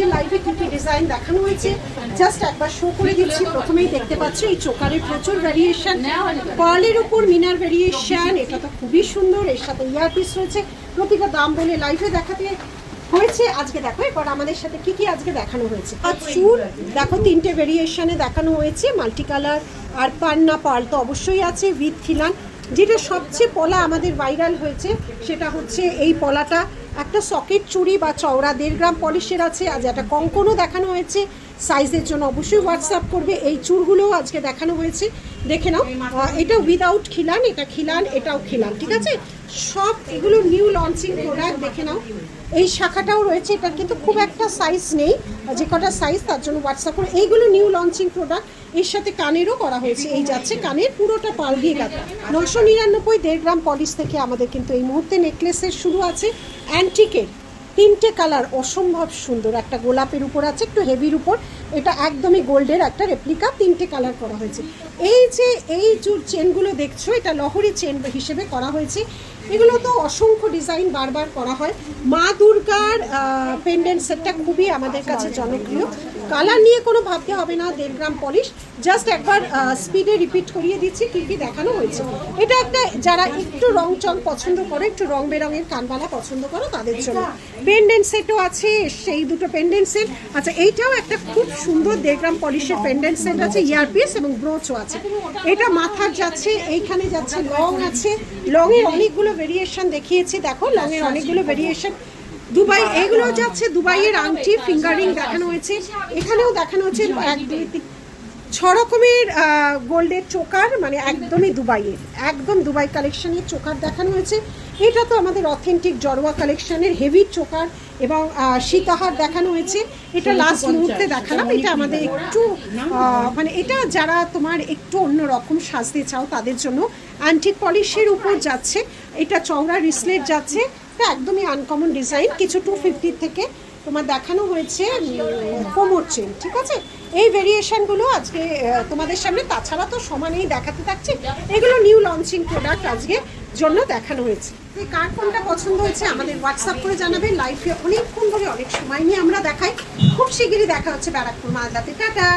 আজকে লাইভে কি কি ডিজাইন দেখানো হয়েছে জাস্ট একবার শো করে দিচ্ছি। প্রথমেই দেখতে পাচ্ছ, এই চোকারের প্রচুর ভ্যারিয়েশন পার্লের উপর মিনার ভ্যারিয়েশন এটা তো খুবই সুন্দর, এর সাথে ইয়ারপিস রয়েছে। প্রতিটা দাম বলে লাইভে দেখাতে হয়েছে। আজকে দেখো, এরপর আমাদের সাথে কি কি আজকে দেখানো হয়েছে? আর চুল দেখো, তিনটে ভেরিয়েশনে দেখানো হয়েছে। মাল্টি কালার আর পান্না পাল তো অবশ্যই আছে উইথ খিলান যেটা সবচেয়ে পলা আমাদের ভাইরাল হয়েছে, সেটা হচ্ছে এই পলাটা। একটা সকেট চুরি বা চওড়া দেড় গ্রাম পলিশের আছে আজ একটা কঙ্কনও দেখানো হয়েছে। সাইজের জন্য অবশ্যই হোয়াটসঅ্যাপ করবে। এই চুড়গুলোও আজকে দেখানো হয়েছে। দেখে নাও। এটা উইদাউট খিলান, এটা খিলান, এটাও খিলান, ঠিক আছে? সব এগুলো নিউ লঞ্চিং প্রোডাক্ট দেখে নাও। এই শাখাটাও রয়েছে এটা কিন্তু খুব একটা সাইজ নেই। যে কটা সাইজ তার জন্য হোয়াটসঅ্যাপ করে। এইগুলো নিউ লঞ্চিং প্রোডাক্টের সাথে কানেরও করা হয়েছে। এই যাচ্ছে কানের পুরোটা পাল দিয়ে গাঁথা নশো নিরানব্বই দেড় গ্রাম পলিশ থেকে আমাদের কিন্তু এই মুহূর্তে নেকলেসের শুরু আছে। অ্যান্টিকের তিনটে কালার অসম্ভব সুন্দর। একটা গোলাপের উপর আছে, একটু হেভির উপর। এটা একদমই গোল্ডের একটা রেপ্লিকা তিনটে কালার করা হয়েছে। এই যে এই যে চেনগুলো দেখছ, এটা লহরি চেন হিসেবে করা হয়েছে। এগুলো তো অসংখ্য ডিজাইন বারবার করা হয়। মা দুর্গার পেন্ডেন্ট সেটটা খুবই আমাদের কাছে জনপ্রিয়। কালার নিয়ে কোনো ভাবতে হবে না দেড় গ্রাম পলিশ। জাস্ট একবার স্পিডে রিপিট করিয়ে দিচ্ছি, কী কী দেখানো হয়েছে। এটা একটা, যারা একটু রং চং পছন্দ করে, একটু রং বেরঙের কানবালা পছন্দ করো, তাদের জন্য। পেন্ডেন্ট সেটও আছে, সেই দুটো পেন্ডেন্ট সেট আচ্ছা এইটাও একটা খুব সুন্দর দেড় গ্রাম পলিশের পেন্ডেন্ট সেট আছে ইয়ারপিস এবং ব্রোচও আছে। এটা মাথার যাচ্ছে, এইখানে যাচ্ছে, লং আছে। লংয়ের অনেকগুলো ভেরিয়েশন দেখিয়েছি, দেখো লংয়ের অনেকগুলো ভেরিয়েশন দুবাই, এগুলো যাচ্ছে দুবাইয়ের আংটি, ফিঙ্গারিং দেখানো হয়েছে। এখানেও দেখানো হচ্ছে এক দুই তিন, ছ রকমের গোল্ডের চোকার মানে একদমই দুবাইয়ের, একদম দুবাই কালেকশনের চোকার দেখানো হয়েছে। এটা তো আমাদের অথেন্টিক জড়োয়া কালেকশনের হেভি চোকার এবং সীতাহার দেখানো হয়েছে। এটা লাস্ট মুহূর্তে দেখালাম। এটা আমাদের একটু মানে এটা যারা তোমার একটু অন্য রকম সাজতে চাও তাদের জন্য। অ্যান্টিক পলিশের উপর যাচ্ছে। এটা চওড়া রিসলেট যাচ্ছে। এটা একদমই আনকমন ডিজাইন কিছু টু ফিফটির থেকে তোমার দেখানো হয়েছে কোমর চেন ঠিক আছে? এই ভেরিয়েশনগুলো আজকে তোমাদের সামনে, তাছাড়া তো সমানেই দেখাতে থাকছে। এগুলো নিউ লঞ্চিং প্রোডাক্ট আজকে জন্য দেখানো হয়েছে। এই কার কোনটা পছন্দ হয়েছে আমাদের হোয়াটসঅ্যাপ করে জানাবে লাইফে অনেকক্ষণ ধরে অনেক সময় নিয়ে আমরা দেখাই। খুব শিগগিরই দেখা হচ্ছে ব্যারাকপুর মালদাতে। টাটা!